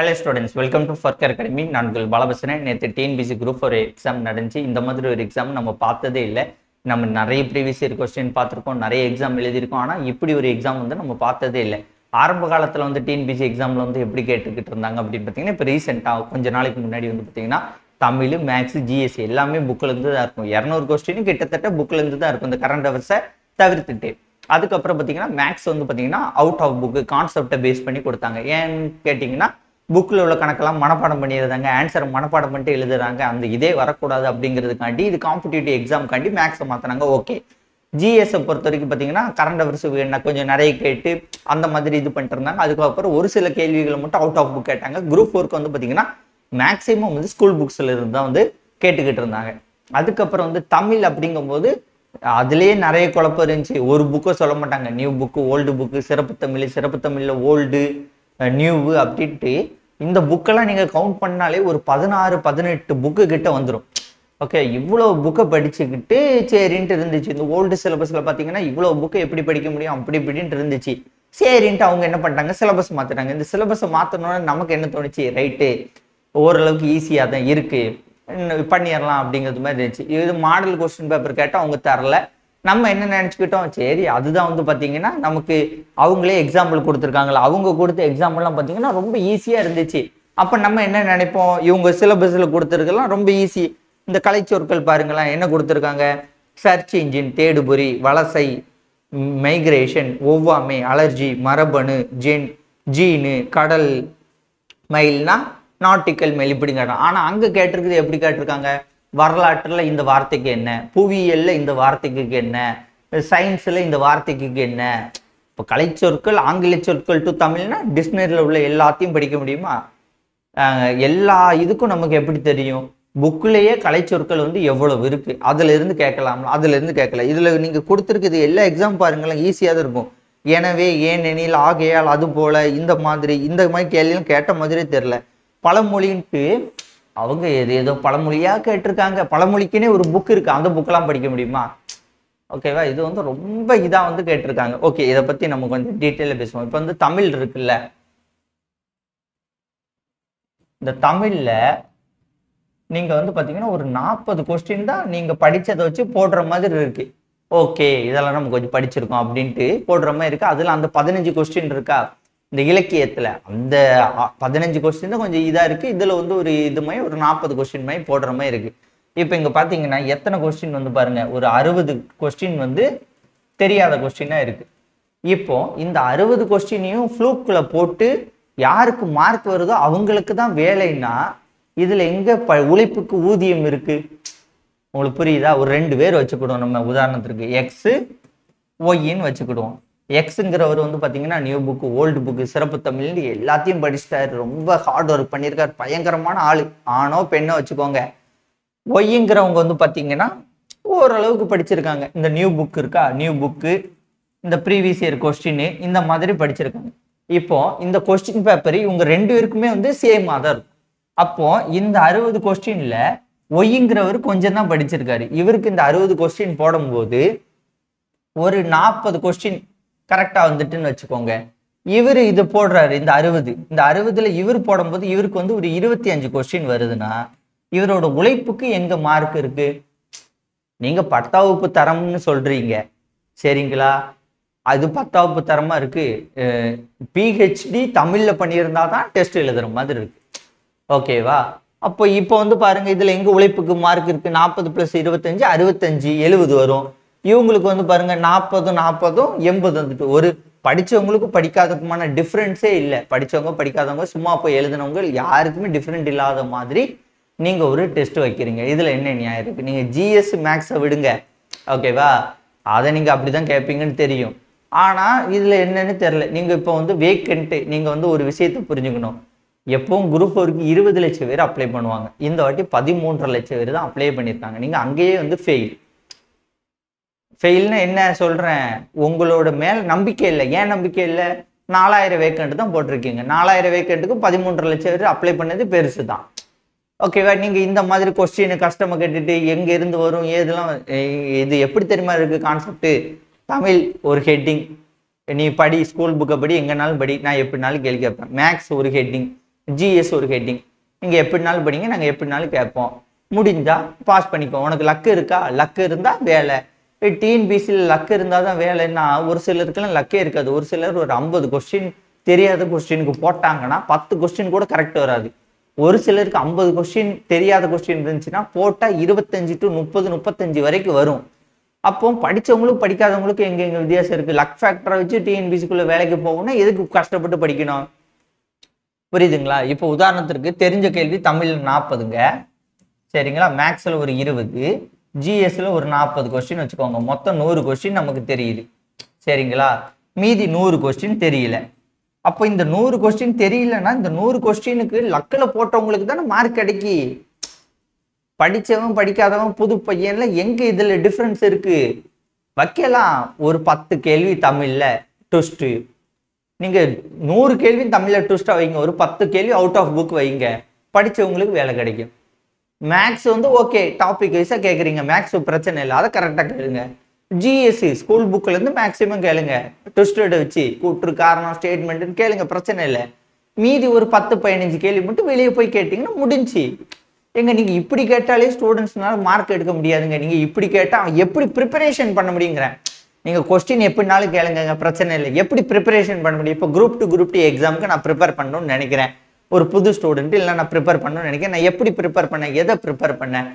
Hello students welcome to ஃபர்கர் academy நான் உங்கள் பாலபசனன் நேற்று டிஎன்பிசி குரூப் ஒரு எக்ஸாம் நடந்துச்சு. இந்த மாதிரி ஒரு எக்ஸாம் நம்ம பார்த்ததே இல்லை. நம்ம நிறைய ப்ரீவியஸ் இயர் கொஸ்டின் பார்த்துருக்கோம். நிறைய எக்ஸாம் எழுதியிருக்கோம். ஆனால் இப்படி ஒரு எக்ஸாம் வந்து நம்ம பார்த்ததே இல்லை. ஆரம்ப காலத்தில் வந்து டிஎன்பிசி எக்ஸாமில் வந்து எப்படி கேட்டுக்கிட்டு இருந்தாங்க அப்படின்னு பார்த்தீங்கன்னா இப்போ ரீசெண்டாக கொஞ்ச நாளைக்கு முன்னாடி வந்து பார்த்தீங்கன்னா தமிழ் மேக்ஸ் ஜிஎஸ்சி எல்லாமே புக்கில் இருந்து தான் இருக்கும். இரநூறு கொஸ்டின் கிட்டத்தட்ட புக்கில் இருந்து தான் இருக்கும். இந்த கரண்ட் அவர்ஸை தவிர்த்துட்டு. அதுக்கப்புறம் பார்த்தீங்கன்னா மேக்ஸ் வந்து பார்த்தீங்கன்னா அவுட் ஆஃப் புக்கு கான்செப்டை பேஸ் பண்ணி கொடுத்தாங்க. ஏன்னு கேட்டிங்கன்னா புக்கில் உள்ள கணக்கெல்லாம் மனப்பாடம் பண்ணிடுறாங்க ஆன்சரை மனப்பாடம் பண்ணிட்டு எழுதுறாங்க. அந்த இதே வரக்கூடாது அப்படிங்கிறதுக்காண்டி இது காம்படிட்டிவ் எக்ஸாம்காண்டி மேக்ஸை மாற்றினாங்க ஓகே ஜிஎஸை பொறுத்த வரைக்கும் பார்த்தீங்கன்னா கரண்ட் அவர்ஸ் என்ன கொஞ்சம் நிறைய கேட்டு அந்த மாதிரி இது பண்ணிட்டு இருந்தாங்க. அதுக்கப்புறம் ஒரு சில கேள்விகளை மட்டும் அவுட் ஆஃப் புக் கேட்டாங்க. குரூப் ஒர்க் வந்து பார்த்தீங்கன்னா மேக்ஸிமம் வந்து ஸ்கூல் புக்ஸில் இருந்து தான் வந்து கேட்டுக்கிட்டு இருந்தாங்க. அதுக்கப்புறம் வந்து தமிழ் அப்படிங்கும்போது அதுலேயே நிறைய குழப்பம் இருந்துச்சு. ஒரு புக்கை சொல்ல மாட்டாங்க. நியூ புக்கு ஓல்டு புக்கு சிறப்பு தமிழ் சிறப்பு தமிழில் ஓல்டு நியூவு அப்படின்ட்டு இந்த புக்கெல்லாம் நீங்கள் கவுண்ட் பண்ணாலே ஒரு பதினாறு பதினெட்டு புக்கு கிட்ட வந்துடும் ஓகே இவ்வளோ புக்கை படிச்சுக்கிட்டு சரின்ட்டு இருந்துச்சு. இந்த ஓல்டு சிலபஸில் பார்த்தீங்கன்னா இவ்வளோ புக்கை எப்படி படிக்க முடியும் அப்படி இப்படின்ட்டு இருந்துச்சு. சரின்ட்டு அவங்க என்ன பண்ணிட்டாங்க சிலபஸ் மாற்றிட்டாங்க இந்த சிலபஸை மாற்றணும்னு நமக்கு என்ன தோணுச்சு? ரைட்டு ஓரளவுக்கு ஈஸியாக தான் இருக்குது பண்ணிடலாம் அப்படிங்கிறது மாதிரி இருந்துச்சு. இது மாடல் கொஸ்டின் பேப்பர் கேட்டால் அவங்க தரல. நம்ம என்ன நினச்சிக்கிட்டோம்? சரி அதுதான் வந்து பார்த்தீங்கன்னா நமக்கு அவங்களே எக்ஸாம்பிள் கொடுத்துருக்காங்களா அவங்க கொடுத்த எக்ஸாம்பிள்லாம் பார்த்தீங்கன்னா ரொம்ப ஈஸியாக இருந்துச்சு. அப்போ நம்ம என்ன நினைப்போம்? இவங்க சிலபஸில் கொடுத்துருக்கலாம் ரொம்ப ஈஸி இந்த கலைச்சொற்கள் பாருங்களேன் என்ன கொடுத்துருக்காங்க? சர்ச் இன்ஜின் தேடுபொறி வலசை மைக்ரேஷன் ஒவ்வாமை அலர்ஜி மரபணு ஜென் ஜீனு கடல் மயில்னா நாட்டிக்கல் மெயில் இப்படி கேட்டான் ஆனால் அங்கே கேட்டிருக்குது எப்படி கேட்டிருக்காங்க? வரலாற்றில் இந்த வார்த்தைக்கு என்ன? புவியியல்ல இந்த வார்த்தைக்கு என்ன? சயின்ஸில் இந்த வார்த்தைக்கு என்ன? இப்போ கலைச்சொற்கள் ஆங்கில சொற்கள் டு தமிழ்னா டிக்ஷனரியில் உள்ள எல்லாத்தையும் படிக்க முடியுமா? எல்லா இதுக்கும் நமக்கு எப்படி தெரியும்? புக்லேயே கலைச்சொற்கள் வந்து எவ்வளவு இருக்கு? அதுல இருந்து கேட்கலாம் அதுல இருந்து கேட்கல. இதுல நீங்க கொடுத்துருக்குது எல்லா எக்ஸாம் பாருங்களேன் ஈஸியாக தான் இருக்கும். எனவே ஏனெனில் ஆகையால் அது போல இந்த மாதிரி இந்த மாதிரி கேள்வியும் கேட்ட மாதிரியே தெரில பழமொழின்ட்டு அவங்க எது ஏதோ பழமொழியாக கேட்டிருக்காங்க. பழமொழிக்குன்னே ஒரு புக் இருக்கு. அந்த புக்கெல்லாம் படிக்க முடியுமா? ஓகேவா இது வந்து ரொம்ப இதாக வந்து கேட்டிருக்காங்க. ஓகே இதை பற்றி நம்ம கொஞ்சம் டீட்டெயிலாக பேசுவோம். இப்போ வந்து தமிழ் இருக்குல்ல? இந்த தமிழில் நீங்கள் வந்து பார்த்தீங்கன்னா ஒரு நாற்பது கொஸ்டின் தான் நீங்கள் படித்ததை வச்சு போடுற மாதிரி இருக்கு. ஓகே இதெல்லாம் நம்ம கொஞ்சம் படிச்சிருக்கோம் அப்படின்ட்டு போடுற மாதிரி இருக்கு. அதில் அந்த பதினஞ்சு கொஸ்டின் இருக்கா? இந்த இலக்கியத்துல அந்த பதினஞ்சு கொஸ்டின் தான் கொஞ்சம் இதா இருக்கு. இதுல வந்து ஒரு இது மாதிரி ஒரு நாற்பது கொஸ்டின் மாதிரி போடுற மாதிரி இருக்கு. இப்போ இங்க பாத்தீங்கன்னா எத்தனை கொஸ்டின் வந்து பாருங்க ஒரு அறுபது கொஸ்டின் வந்து தெரியாத கொஸ்டினா இருக்கு. இப்போ இந்த அறுபது கொஸ்டினையும் ஃப்ளூக்கில் போட்டு யாருக்கு மார்க் வருதோ அவங்களுக்கு தான் வேலைன்னா இதுல எங்க ப உழைப்புக்கு ஊதியம் இருக்கு? உங்களுக்கு புரியுதா? ஒரு ரெண்டு பேர் வச்சுக்கிடுவோம் நம்ம. உதாரணத்திற்கு எக்ஸு ஒய்ன்னு வச்சுக்கிடுவோம். எக்ஸுங்கிறவர் வந்து பார்த்தீங்கன்னா நியூ புக்கு ஓல்டு புக்கு சிறப்பு தமிழ்னு எல்லாத்தையும் படிச்சிட்டாரு. ரொம்ப ஹார்ட் ஒர்க் பண்ணியிருக்காரு. பயங்கரமான ஆள். ஆணோ பெண்ணோ வச்சுக்கோங்க. ஒய்ங்கிறவங்க வந்து பார்த்தீங்கன்னா ஓரளவுக்கு படிச்சிருக்காங்க. இந்த நியூ புக் இருக்கா? நியூ புக்கு இந்த ப்ரீவியஸ் இயர் கொஸ்டின் இந்த மாதிரி படிச்சிருக்காங்க. இப்போ இந்த கொஸ்டின் பேப்பர் இவங்க ரெண்டு பேருக்குமே வந்து சேமாக தான் இருக்கும். அப்போ இந்த அறுபது கொஸ்டின்ல ஒய்ங்கிறவர் கொஞ்சம் தான் படிச்சிருக்காரு. இவருக்கு இந்த அறுபது கொஸ்டின் போடும்போது ஒரு நாற்பது கொஸ்டின் கரெக்டாக வந்துட்டுன்னு வச்சுக்கோங்க. இவர் இது போடுறாரு இந்த அறுபது. இந்த அறுபதுல இவர் போடும்போது இவருக்கு வந்து ஒரு இருபத்தி அஞ்சு கொஸ்டின் வருதுன்னா இவரோட உழைப்புக்கு எங்க மார்க் இருக்கு? நீங்க பத்தாம் வகுப்பு தரம்னு சொல்றீங்க. சரிங்களா? அது பத்தாம் வகுப்பு தரமா இருக்கு. பிஹெச்டி தமிழ்ல பண்ணியிருந்தா தான் டெஸ்ட் எழுதுற மாதிரி இருக்கு. ஓகேவா? அப்போ இப்போ வந்து பாருங்க இதுல எங்க உழைப்புக்கு மார்க் இருக்கு? நாற்பது பிளஸ் இருபத்தஞ்சு அறுபத்தஞ்சு எழுபது வரும். இவங்களுக்கு வந்து பாருங்க நாற்பதும் நாற்பதும் எண்பது வந்துட்டு ஒரு படிச்சவங்களுக்கும் படிக்காததுக்குமான டிஃப்ரென்ஸே இல்லை. படித்தவங்க படிக்காதவங்க சும்மா போய் எழுதினவங்க யாருக்குமே டிஃப்ரெண்ட் இல்லாத மாதிரி நீங்கள் ஒரு டெஸ்ட் வைக்கிறீங்க. இதில் என்ன நியாயம் இருக்குது நீங்கள் ஜிஎஸ் மேக்ஸை விடுங்க. ஓகேவா அதை நீங்க அப்படிதான் கேட்பீங்கன்னு தெரியும். ஆனால் இதில் என்னன்னு தெரில நீங்கள் இப்போ வந்து வேக்கண்ட்டு நீங்கள் வந்து ஒரு விஷயத்தை புரிஞ்சுக்கணும். எப்பவும் குரூப் ஒர்க்கு இருபது லட்சம் பேர் அப்ளை பண்ணுவாங்க. இந்த வாட்டி பதிமூன்றரை லட்சம் பேர் தான் அப்ளை பண்ணியிருக்காங்க. நீங்கள் அங்கேயே வந்து ஃபெயில் ஃபெயில்னு என்ன சொல்கிறேன் உங்களோட மேல் நம்பிக்கை இல்லை. ஏன் நம்பிக்கை இல்லை? நாலாயிரம் வேக்கண்ட் தான் போட்டிருக்கீங்க. நாலாயிரம் வேக்கண்ட்டுக்கு பதிமூன்று லட்சம் பேர் அப்ளை பண்ணது பெருசு தான். ஓகேவா நீங்கள் இந்த மாதிரி கொஸ்டின் கஸ்டமர் கேட்டுட்டு எங்கே இருந்து வரும்? ஏதெல்லாம் இது எப்படி தெரியுமா இருக்குது கான்செப்ட்டு தமிழ் ஒரு ஹெட்டிங் நீ படி ஸ்கூல் புக்கை படி எங்கேனாலும் படி. நான் எப்படினாலும் கேள்வி கேட்பேன். மேக்ஸ் ஒரு ஹெட்டிங் ஜிஎஸ் ஒரு ஹெட்டிங் நீங்கள் எப்படினாலும் படிங்க. நாங்கள் எப்படினாலும் கேட்போம். முடிஞ்சால் பாஸ் பண்ணிப்போம். உனக்கு லக்கு இருக்கா? லக்கு இருந்தால் வேலை. டிஎன்பிசியில் லக்கு இருந்தால் தான் வேலைன்னா ஒரு சிலருக்குலாம் லக்கே இருக்காது. ஒரு சிலர் ஒரு ஐம்பது கொஸ்டின் தெரியாத கொஸ்டினுக்கு போட்டாங்கன்னா பத்து கொஸ்டின் கூட கரெக்ட் வராது. ஒரு சிலருக்கு ஐம்பது கொஸ்டின் தெரியாத கொஸ்டின் இருந்துச்சுன்னா போட்டால் இருபத்தஞ்சு டு முப்பது முப்பத்தஞ்சு வரைக்கும் வரும். அப்போ படித்தவங்களுக்கும் படிக்காதவங்களுக்கும் எங்கே எங்கே வித்தியாசம் இருக்குது லக் ஃபேக்டரை வச்சு டிஎன்பிசிக்குள்ளே வேலைக்கு போகணும்னா எதுக்கு கஷ்டப்பட்டு படிக்கணும்? புரியுதுங்களா? இப்போ உதாரணத்திற்கு தெரிஞ்ச கேள்வி தமிழில் நாற்பதுங்க சரிங்களா? மேக்ஸில் ஒரு இருபது. ஜிஎஸ்ல ஒரு நாற்பது கொஸ்டின் வச்சுக்கோங்க. மொத்தம் நூறு கொஸ்டின் நமக்கு தெரியுது. சரிங்களா? மீதி நூறு கொஸ்டின் தெரியல. அப்போ இந்த நூறு கொஸ்டின் தெரியலன்னா இந்த நூறு கொஸ்டினுக்கு லக்கில் போட்டவங்களுக்கு தானே மார்க் கிடைக்கி. படிச்சவன் படிக்காதவன் புது பையன்ல எங்க இதில் டிஃப்ரென்ஸ் இருக்கு? வைக்கலாம். ஒரு பத்து கேள்வி தமிழ்ல ட்விஸ்ட் நீங்க நூறு கேள்வி தமிழ்ல ட்விஸ்டா வைங்க. ஒரு பத்து கேள்வி அவுட் ஆஃப் புக் வைங்க. படித்தவங்களுக்கு வேலை கிடைக்கும். மேக்ஸ் வந்து ஓகே டாபிக் வைஸாக கேட்குறீங்க மேக்ஸ் பிரச்சனை இல்லை. அதை கரெக்டாக கேளுங்க. ஜிஎஸ்சி ஸ்கூல் புக்கிலேருந்து மேக்ஸிமம் கேளுங்க. ட்விஸ்டட் வச்சு கூற்று காரணம் ஸ்டேட்மெண்ட்டுன்னு கேளுங்க. பிரச்சனை இல்லை. மீதி ஒரு பத்து பதினஞ்சு கேள்வி மட்டும் வெளியே போய் கேட்டிங்கன்னா முடிஞ்சு. எங்க நீங்க இப்படி கேட்டாலே ஸ்டூடெண்ட்ஸ்னால மார்க் எடுக்க முடியாதுங்க. நீங்க இப்படி கேட்டா அவன் எப்படி ப்ரிப்பரேஷன் பண்ண முடியுங்கிறேன். நீங்க கொஸ்டின் எப்படினாலும் கேளுங்க. பிரச்சனை இல்லை. எப்படி ப்ரிப்பரேஷன் பண்ண முடியும்? இப்போ குரூப் டு குரூப் டி எக்ஸாமுக்கு நான் ப்ரிப்பேர் பண்ணணும்னு நினைக்கிறேன். ஒரு புது ஸ்டூடெண்ட் இல்லை நான் ப்ரிப்பேர் பண்ணணும்னு நினைக்கிறேன். நான் எப்படி ப்ரிப்பேர் பண்ணேன்? எதை ப்ரிப்பேர் பண்ணேன்?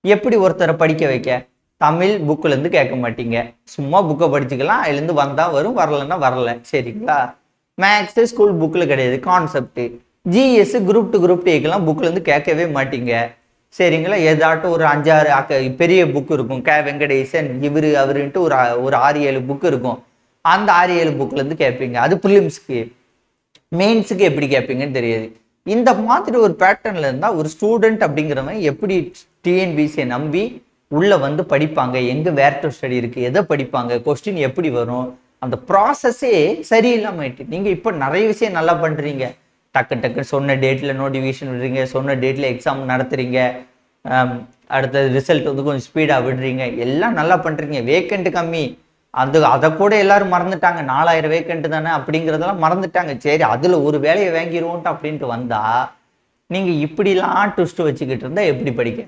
எப்படி ஒருத்தரை படிக்க வைக்க? தமிழ் புக்கிலேருந்து கேட்க மாட்டீங்க. சும்மா புக்கை படிச்சுக்கலாம். அதுலேருந்து வந்தால் வரும் வரலன்னா வரல. சரிங்களா? மேக்ஸ் ஸ்கூல் புக்கில் கிடையாது. Concept GS group two group டேக்கெல்லாம் புக்கிலேருந்து கேட்கவே மாட்டீங்க. சரிங்களா? ஏதாட்டும் ஒரு அஞ்சாறு அக்க பெரிய புக் இருக்கும். கே வெங்கடேசன் இவரு அவருன்ட்டு ஒரு ஒரு ஆறு ஏழு புக் இருக்கும். அந்த ஆறு ஏழு புக்லேருந்து கேட்பீங்க. அது பிலிம்ஸ்க்கு மெயின்ஸுக்கு எப்படி கேட்பீங்கன்னு தெரியாது. இந்த மாதிரி ஒரு பேட்டர்ன்ல இருந்தா ஒரு ஸ்டூடெண்ட் அப்படிங்கிறவன் எப்படி டிஎன்பிசியை நம்பி உள்ள வந்து படிப்பாங்க? எங்க வேர் டு ஸ்டடி இருக்கு? எதை படிப்பாங்க? கொஸ்டின் எப்படி வரும்? அந்த ப்ராசஸே சரியில்லாம ஆயிட்டு நீங்க இப்போ நிறைய விஷயம் நல்லா பண்றீங்க. டக்கு டக்கு சொன்ன டேட்ல நோட்டிஃபிகேஷன் விடுறீங்க சொன்ன டேட்ல எக்ஸாம் நடத்துறீங்க அடுத்தது ரிசல்ட் வந்து கொஞ்சம் ஸ்பீடா விடுறீங்க எல்லாம் நல்லா பண்றீங்க. வேக்கண்ட் கம்மி. அது அதை கூட எல்லாரும் மறந்துட்டாங்க. நாலாயிரம் வேக்கண்ட் தானே அப்படிங்கிறதெல்லாம் மறந்துட்டாங்க. சரி அதில் ஒரு வேலையை வாங்கிடுவோன்ட்டு அப்படின்ட்டு வந்தா நீங்கள் இப்படிலாம் ட்விஸ்ட் வச்சுக்கிட்டு இருந்தால் எப்படி படிக்க?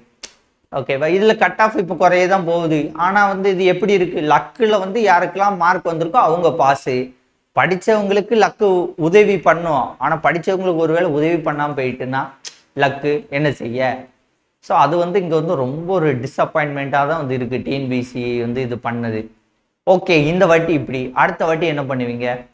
ஓகேவா இதில் கட் ஆஃப் இப்போ குறைய தான் போகுது. ஆனால் வந்து இது எப்படி இருக்குது லக்குல வந்து யாருக்கெல்லாம் மார்க் வந்திருக்கோ அவங்க பாஸு படித்தவங்களுக்கு லக்கு உதவி பண்ணும். ஆனால் படித்தவங்களுக்கு ஒரு ஒருவேளை உதவி பண்ணாமல் போயிட்டுன்னா லக்கு என்ன செய்ய? ஸோ அது வந்து இங்கே வந்து ரொம்ப ஒரு டிஸப்பாயின்மெண்ட்டாக தான் வந்து இருக்குது டிஎன்பிசி வந்து இது பண்ணது. ஓகே இந்த வாட்டி இப்படி. அடுத்த வாட்டி என்ன பண்ணுவீங்க?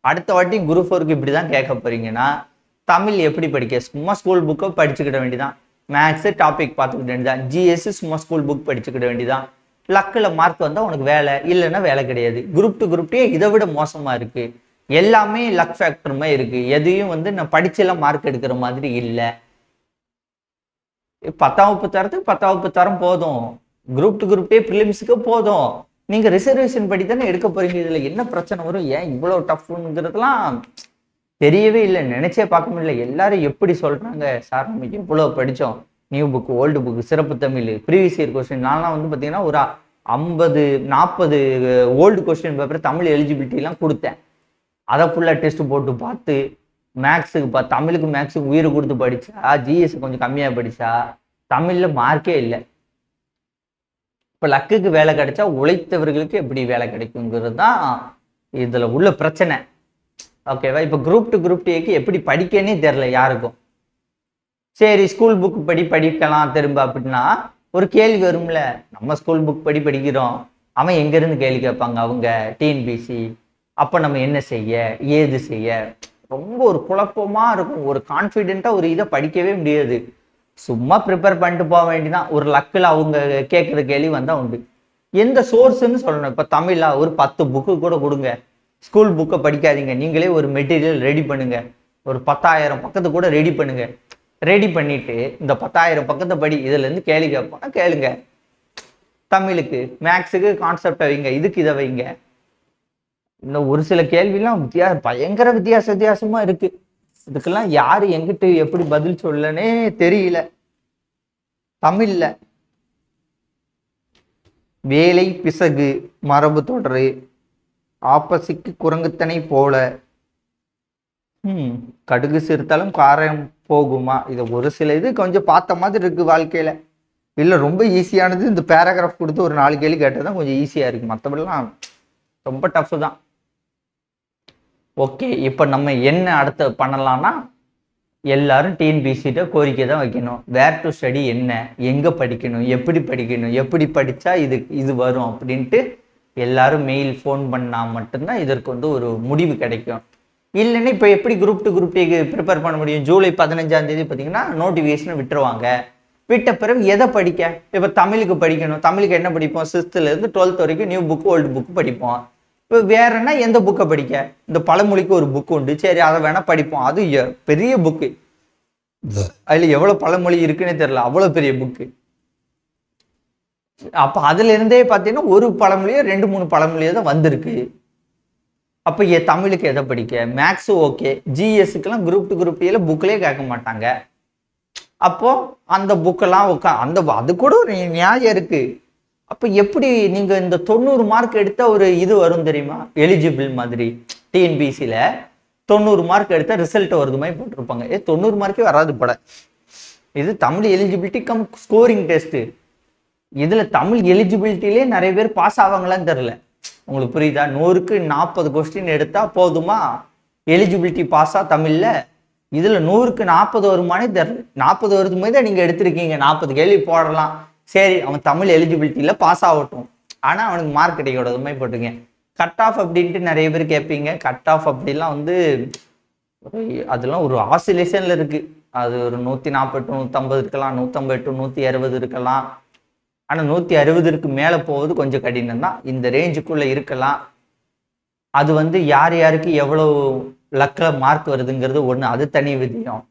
அடுத்த வாட்டி குரூப் ஃபோருக்கு இப்படி தான் கேட்க போறீங்கன்னா தமிழ் எப்படி படிக்க? சும்மா ஸ்கூல் புக்கை படிச்சுக்கிட வேண்டியதான் மேக்ஸ் டாபிக் பார்த்துக்கிட வேண்டியதான் ஜிஎஸ் சும்மா ஸ்கூல் புக் படிச்சுக்கிட வேண்டியதான் லக்கில் மார்க் வந்தால் உனக்கு வேலை இல்லைன்னா வேலை கிடையாது. குரூப் டு குரூப் டே இதை விட மோசமாக இருக்கு. எல்லாமே லக் ஃபேக்டருமே இருக்கு. எதையும் வந்து நான் படிச்செல்லாம் மார்க் எடுக்கிற மாதிரி இல்லை. பத்தாம் வகுப்பு தரத்துக்கு பத்தாம் வகுப்பு தரம் போதும். குரூப் டு குரூப் டே ப்ரிலிம்ஸுக்கு போதும். நீங்க ரிசர்வேஷன் படி தானே எடுக்க போறீங்க. இதுல என்ன பிரச்சனை வரும்? ஏன் இவ்வளவு டஃப்ங்கிறதுலாம் தெரியவே இல்லை. நினைச்சே பார்க்க முடியல. எல்லாரும் எப்படி சொல்றாங்க? சார் நம்ம எவ்வளவு படிச்சோம்? நியூ புக் ஓல்டு புக் சிறப்பு தமிழ் ப்ரீவியஸ் இயர் கொஸ்டின் நான்லாம் வந்து பார்த்தீங்கன்னா ஒரு ஐம்பது நாற்பது ஓல்டு கொஸ்டின் பேப்பர் தமிழ் எலிஜிபிலிட்டிலாம் கொடுத்தேன். அதை ஃபுல்லாக டெஸ்ட் போட்டு பார்த்து மேக்ஸுக்கு பா தமிழுக்கு மேக்ஸுக்கு உயிரை கொடுத்து படித்தா ஜிஎஸ் கொஞ்சம் கம்மியாக படித்தா தமிழில் மார்க்கே இல்லை. இப்போ லக்குக்கு வேலை கிடைச்சா உழைத்தவர்களுக்கு எப்படி வேலை கிடைக்குங்கிறது தான் இதில் உள்ள பிரச்சனை. ஓகேவா இப்போ குரூப் டு குரூப் டேக்கு எப்படி படிக்கனே தெரில யாருக்கும். சரி ஸ்கூல் புக் படி படிக்கலாம் திரும்ப அப்படின்னா ஒரு கேள்வி வரும்ல. நம்ம ஸ்கூல் புக் படி படிக்கிறோம். அவன் எங்கேருந்து கேள்வி கேட்பாங்க? அவங்க டிஎன்பிசி அப்போ நம்ம என்ன செய்ய? ஏது செய்ய? ரொம்ப ஒரு குழப்பமா இருக்கும். ஒரு கான்ஃபிடென்ட்டாக ஒரு இதை படிக்கவே முடியாது. சும்மா ப்ரிப்பேர் பண்ணிட்டு போக வேண்டிதான். ஒரு லக்கில் அவங்க கேட்குற கேள்வி வந்தால் உண்டு. எந்த சோர்ஸ்ன்னு சொல்லணும். இப்போ தமிழா ஒரு பத்து புக்கு கூட கொடுங்க. ஸ்கூல் புக்கை படிக்காதீங்க. நீங்களே ஒரு மெட்டீரியல் ரெடி பண்ணுங்க. ஒரு பத்தாயிரம் பக்கத்து கூட ரெடி பண்ணுங்க. ரெடி பண்ணிட்டு இந்த பத்தாயிரம் பக்கத்தை படி இதுலேருந்து கேள்வி கேட்போம்னா கேளுங்க. தமிழுக்கு மேக்ஸுக்கு கான்செப்டை வைங்க. இதுக்கு இதை வைங்க. இந்த ஒரு சில கேள்விலாம் வித்தியாசம் பயங்கர வித்தியாச வித்தியாசமாக இருக்குது இதுக்கெல்லாம் யாரு எங்கிட்ட எப்படி பதில் சொல்லனே தெரியல. தமிழ்ல. வேலை பிசகு மரபு தொடரு ஆப்பசிக்கு குரங்குத்தனை போல. ம் கடுகு சிறுத்தாலும் காரம் போகுமா? இது ஒரு சில இது கொஞ்சம் பார்த்த மாதிரி இருக்கு வாழ்க்கையில. இல்லை ரொம்ப ஈஸியானது இந்த பேராகிராஃப் கொடுத்து ஒரு நாலு கேள்வி கேட்டால் தான் கொஞ்சம் ஈஸியாக இருக்கு. மற்றபடிலாம் ரொம்ப டஃப் தான். ஓகே இப்போ நம்ம என்ன அடுத்து பண்ணலாம்னா எல்லாரும் டிஎன்பிசிட்ட கோரிக்கை தான் வைக்கணும். வேர் டு ஸ்டடி என்ன? எங்கே படிக்கணும்? எப்படி படிக்கணும்? எப்படி படித்தா இது இது வரும் அப்படின்ட்டு எல்லாரும் மெயில் ஃபோன் பண்ணால் மட்டும்தான் இதற்கு வந்து ஒரு முடிவு கிடைக்கும். இல்லைன்னா இப்போ எப்படி குரூப் டு குரூப் டேக்கு ப்ரிப்பேர் பண்ண முடியும்? ஜூலை பதினஞ்சாம் தேதி பார்த்தீங்கன்னா நோட்டிஃபிகேஷனை விட்டுருவாங்க. விட்ட பிறகு எதை படிக்க? இப்போ தமிழுக்கு படிக்கணும். தமிழுக்கு என்ன படிப்போம்? சிக்ஸ்த்துலேருந்து டுவெல்த் வரைக்கும் நியூ புக் ஓல்டு புக் படிப்போம். இப்போ வேறன்னா எந்த புக்கை படிக்க? இந்த பழமொழிக்கு ஒரு புக் உண்டு. சரி அதை வேணா படிப்போம். அது பெரிய புக்கு அதில் எவ்வளோ பழமொழி இருக்குன்னே தெரியல. அவ்வளோ பெரிய புக்கு அப்போ அதுல இருந்தே பார்த்தீங்கன்னா ஒரு பழமொழியோ ரெண்டு மூணு பழமொழியோ தான் வந்திருக்கு. அப்போ ஏ தமிழுக்கு எதை படிக்க? மேக்ஸு ஓகே ஜிஎஸ்க்குலாம் குரூப் டு குரூப் ஏல புக்லேயே கேட்க மாட்டாங்க. அப்போ அந்த புக்கெல்லாம் உட்கா அந்த அது கூட ஒரு நியாயம் இருக்கு. அப்போ எப்படி நீங்க இந்த தொண்ணூறு மார்க் எடுத்த ஒரு இது வரும் தெரியுமா? எலிஜிபிள் மாதிரி. டிஎன்பிசியில் தொண்ணூறு மார்க் எடுத்த ரிசல்ட் வருது மாதிரி போட்டிருப்பாங்க. ஏ தொண்ணூறு மார்க்கே வராது பட இது Tamil eligibility cum scoring test இதுல தமிழ் எலிஜிபிலிட்டிலே நிறைய பேர் பாஸ் ஆவாங்களான்னு தெரில உங்களுக்கு புரியுதா? நூறுக்கு நாற்பது கொஸ்டின் எடுத்தா போதுமா? எலிஜிபிலிட்டி பாஸா தமிழ்ல? இதுல நூறுக்கு நாற்பது வருமானே தெரில நாற்பது வருது தான் நீங்க எடுத்திருக்கீங்க. நாற்பது கேள்வி போடலாம். சரி அவன் தமிழ் எலிஜிபிலிட்டியில பாஸ் ஆகட்டும். ஆனால் அவனுக்கு மார்க் கிடைக்கூடாது மாதிரி போட்டுங்க கட் ஆஃப் அப்படின்ட்டு நிறைய பேர் கேட்பீங்க. கட் ஆஃப் அப்படிலாம் வந்து அதெல்லாம் ஒரு ஆசிலேஷனில் இருக்குது அது ஒரு நூற்றி நாற்பது டு இருக்கலாம். நூற்றம்பது டு அறுபது இருக்கலாம். ஆனால் நூற்றி அறுபதுக்கு மேலே போவது கொஞ்சம் கடினம் தான். இந்த ரேஞ்சுக்குள்ளே இருக்கலாம். அது வந்து யார் யாருக்கு எவ்வளோ லக்கில் மார்க் வருதுங்கிறது ஒன்று அது தனி விதியம்.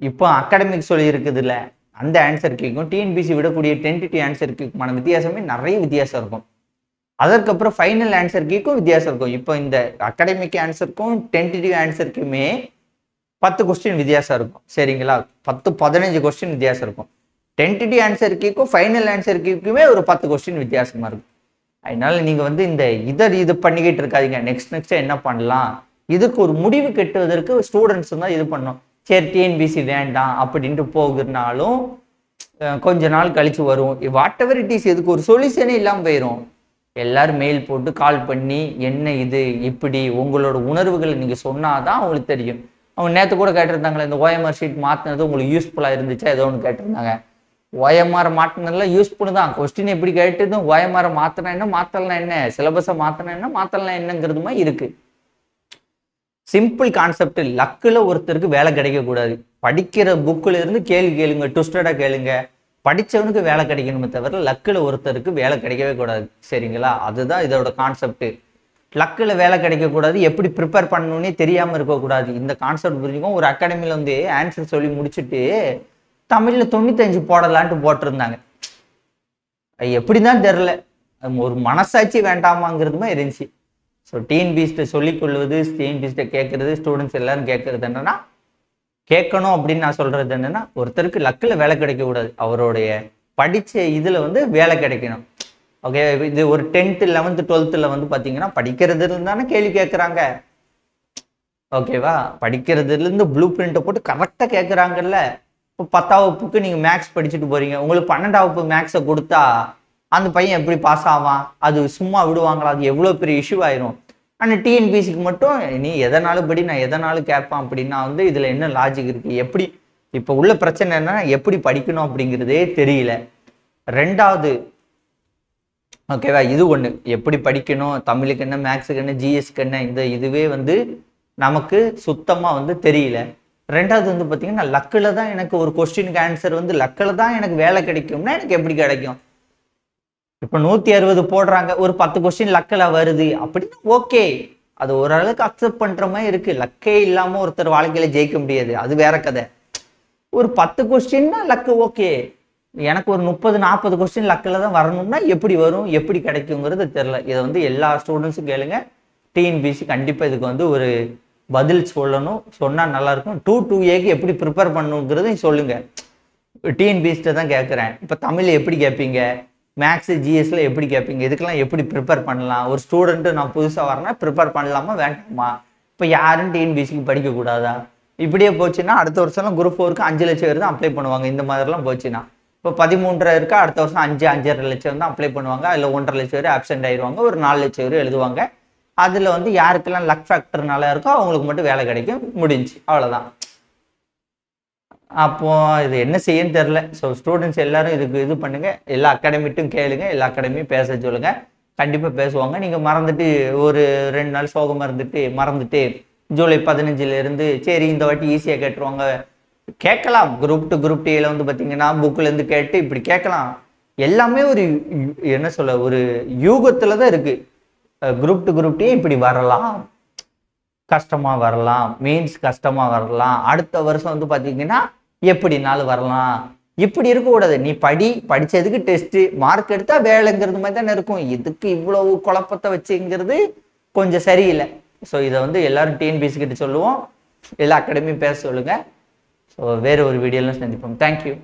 இப்போ அகாடமிக் சொல்லி இருக்குதுல்ல அந்த ஆன்சர் கீக்கும் டிஎன்பிசி விடக்கூடிய டென்டிட்டி ஆன்சர் கீக்குமான வித்தியாசமே நிறைய வித்தியாசம் இருக்கும். அதற்கப்புறம் ஃபைனல் ஆன்சர் கீக்கும் வித்தியாசம் இருக்கும். இப்போ இந்த அகாடமிக் ஆன்சருக்கும் டென்டிட்டிவ் ஆன்சருக்குமே பத்து கொஸ்டின் வித்தியாசம் இருக்கும். சரிங்களா? பத்து பதினஞ்சு கொஸ்டின் வித்தியாசம் இருக்கும். டென்டிட்டிவ் ஆன்சர் கீக்கும் ஃபைனல் ஆன்சர் கீக்குமே ஒரு பத்து கொஸ்டின் வித்தியாசமாக இருக்கும். அதனால நீங்கள் வந்து இந்த இதை இது பண்ணிக்கிட்டு இருக்காதீங்க. நெக்ஸ்ட் நெக்ஸ்ட் என்ன பண்ணலாம்? இதுக்கு ஒரு முடிவு கட்டுவதற்கு ஸ்டூடெண்ட்ஸ் தான் இது பண்ணணும். சரி டிஎன்பிசி வேண்டாம் அப்படின்ட்டு போகிறனாலும் கொஞ்ச நாள் கழிச்சு வரும். வாட் எவர் இட் இஸ் இதுக்கு ஒரு சொல்யூஷனே இல்லாமல் போயிடும் எல்லாரும் மெயில் போட்டு கால் பண்ணி என்ன இது இப்படி உங்களோட உணர்வுகளை நீங்க சொன்னாதான் அவங்களுக்கு தெரியும். அவங்க நேற்று கூட கேட்டிருந்தாங்களே இந்த ஓஎம்ஆர் ஷீட் மாற்றினது உங்களுக்கு யூஸ்ஃபுல்லாக இருந்துச்சா ஏதோ ஒன்று கேட்டிருந்தாங்க. ஓஎம்ஆர் மாற்றினதுலாம் யூஸ்ஃபுல் தான். கொஸ்டின் எப்படி கேட்டதும் ஓஎம்ஆர் மாற்றினா என்ன மாற்றலாம் என்ன? சிலபஸை மாற்றினா என்ன மாற்றலாம் என்னங்கிறது மாதிரி சிம்பிள் கான்செப்ட் லக்கில் ஒருத்தருக்கு வேலை கிடைக்கக்கூடாது. படிக்கிற புக்கில் இருந்து கேள்வி கேளுங்க ட்விஸ்டடாக கேளுங்க. படிச்சவனுக்கு வேலை கிடைக்கணுமே தவிர லக்கில் ஒருத்தருக்கு வேலை கிடைக்கவே கூடாது. சரிங்களா? அதுதான் இதோட கான்செப்ட் லக்கில் வேலை கிடைக்கக்கூடாது. எப்படி ப்ரிப்பேர் பண்ணணும்னே தெரியாமல் இருக்கக்கூடாது. இந்த கான்செப்ட் புரிஞ்சுக்கும் ஒரு அகாடமியில் வந்து ஆன்சர் சொல்லி முடிச்சுட்டு தமிழில் தொண்ணூத்தஞ்சு போடலான்ட்டு போட்டிருந்தாங்க. அது எப்படிதான் தெரில ஒரு மனசாட்சி வேண்டாமாங்கிறது மாதிரி இருந்துச்சு. ஸோ டிஎன்பிஎஸ்ட்டை சொல்லிக்கொள்வது டிஎன்பிஎஸ்ட்டை கேட்கறது ஸ்டூடெண்ட்ஸ் எல்லாரும் கேட்கறது என்னன்னா கேட்கணும் அப்படின்னு நான் சொல்றது என்னன்னா ஒருத்தருக்கு லக்கில் வேலை கிடைக்கக்கூடாது. அவருடைய படித்த இதில் வந்து வேலை கிடைக்கணும். ஓகே இது ஒரு டென்த்து லெவன்த்து டுவெல்த்தில் வந்து பார்த்தீங்கன்னா படிக்கிறதுல தானே கேள்வி கேட்குறாங்க ஓகேவா படிக்கிறதுலேருந்து ப்ளூ பிரிண்ட்டை போட்டு கரெக்டாக கேட்குறாங்கல்ல இப்போ பத்தாம் வகுப்புக்கு நீங்கள் மேக்ஸ் படிச்சுட்டு போகிறீங்க உங்களுக்கு பன்னெண்டாம் வகுப்பு மேக்ஸை கொடுத்தா அந்த பையன் எப்படி பாஸ் ஆவான்? அது சும்மா விடுவாங்களா? அது எவ்வளோ பெரிய இஷ்யூ ஆயிரும். ஆனால் டிஎன்பிசிக்கு மட்டும் நீ எதனாலும் படி நான் எதனாலும் கேட்பேன் அப்படின்னா வந்து இதில் என்ன லாஜிக் இருக்கு? எப்படி இப்போ உள்ள பிரச்சனை என்னன்னா எப்படி படிக்கணும் அப்படிங்கிறதே தெரியல. ரெண்டாவது ஓகேவா இது ஒண்ணு. எப்படி படிக்கணும்? தமிழுக்கு என்ன மேக்ஸுக்கு என்ன ஜிஎஸ்க்கு என்ன இந்த இதுவே வந்து நமக்கு சுத்தமா வந்து தெரியல. ரெண்டாவது வந்து பார்த்தீங்கன்னா லக்கில் தான் எனக்கு ஒரு கொஸ்டினுக்கு ஆன்சர் வந்து லக்கில் தான் எனக்கு வேலை கிடைக்கும்னா எனக்கு எப்படி கிடைக்கும்? இப்போ நூத்தி அறுபது போடுறாங்க ஒரு பத்து கொஸ்டின் லக்கில் வருது. அப்படின்னு ஓகே அது ஓரளவுக்கு அக்செப்ட் பண்ற மாதிரி இருக்கு. லக்கே இல்லாம ஒருத்தர் வாழ்க்கையில ஜெயிக்க முடியாது. அது வேற கதை. ஒரு பத்து கொஸ்டின்னா லக்கு ஓகே எனக்கு ஒரு முப்பது நாற்பது கொஸ்டின் லக்கில் தான் வரணும்னா எப்படி வரும் எப்படி கிடைக்குங்கிறது தெரில இதை வந்து எல்லா ஸ்டூடெண்ட்ஸும் கேளுங்க. டிஎன்பிசி கண்டிப்பாக இதுக்கு வந்து ஒரு பதில் சொல்லணும். சொன்னால் நல்லாயிருக்கும் டூ டூ ஏக்கு எப்படி ப்ரிப்பேர் பண்ணணுங்கிறதையும் சொல்லுங்கள் டிஎன்பிசிட்ட தான் கேட்குறேன் இப்போ தமிழ் எப்படி கேட்பீங்க மேக்ஸு ஜிஎஸ்ல எப்படி கேட்பீங்க இதுக்கெல்லாம் எப்படி ப்ரிப்பேர் பண்ணலாம்? ஒரு ஸ்டூடெண்ட்டு நான் புதுசாக வரேன்னா ப்ரிப்பேர் பண்ணலாமா வேண்டாமா? இப்போ யாரும் டிஎன்பிசிக்கு படிக்கக்கூடாதா இப்படியே போச்சுன்னா அடுத்த வருஷம்லாம் குரூப் ஃபோருக்கு அஞ்சு லட்சம் பேர் தான் அப்ளை பண்ணுவாங்க. இந்த மாதிரிலாம் போச்சுன்னா. இப்போ பதிமூன்றரை இருக்கா அடுத்த வருஷம் அஞ்சு அஞ்சரை லட்சம் தான் அப்ளை பண்ணுவாங்க. அதில் ஒன்றரை லட்சம் பேர் ஆப்சென்ட் ஆயிடுவாங்க ஒரு நாலு லட்சம் பேர் எழுதுவாங்க. அதில் வந்து யாருக்கெல்லாம் லக் ஃபேக்டர் நல்லா இருக்கோ அவங்களுக்கு மட்டும் வேலை கிடைக்கும். முடிஞ்சு. அவ்வளோதான் அப்போ இது என்ன செய்யன்னு தெரில ஸோ ஸ்டூடெண்ட்ஸ் எல்லாரும் இதுக்கு இது பண்ணுங்க. எல்லா அகாடமிட்டும் கேளுங்க. எல்லா அகாடமியும் பேச சொல்லுங்க. கண்டிப்பாக பேசுவாங்க. நீங்கள் மறந்துட்டு ஒரு ரெண்டு நாள் சோகமாக இருந்துட்டு மறந்துட்டு ஜூலை பதினஞ்சுல இருந்து சரி இந்த வாட்டி ஈஸியாக கேட்டுருவாங்க. கேட்கலாம். குரூப் டு குரூப் டியில் வந்து பார்த்தீங்கன்னா புக்கில் இருந்து கேட்டு இப்படி கேட்கலாம். எல்லாமே ஒரு என்ன சொல்ல ஒரு யூகத்தில் தான் இருக்கு குரூப் டு குரூப் டே இப்படி வரலாம். கஷ்டமா வரலாம். மீன்ஸ் கஷ்டமா வரலாம். அடுத்த வருஷம் வந்து பாத்தீங்கன்னா எப்படினாலும் வரலாம். இப்படி இருக்கக்கூடாது நீ படி படிச்சதுக்கு டெஸ்ட்டு மார்க் எடுத்தா வேலைங்கிறது மாதிரி தானே இருக்கும். இதுக்கு இவ்வளவு குழப்பத்தை வச்சுங்கிறது கொஞ்சம் சரியில்லை. ஸோ இதை வந்து எல்லாரும் டிஎன்பிசி கிட்ட சொல்லுவோம். எல்லா அகாடமியும் பேச சொல்லுங்க. ஸோ வேற ஒரு வீடியோலாம் சந்திப்போம். தேங்க்யூ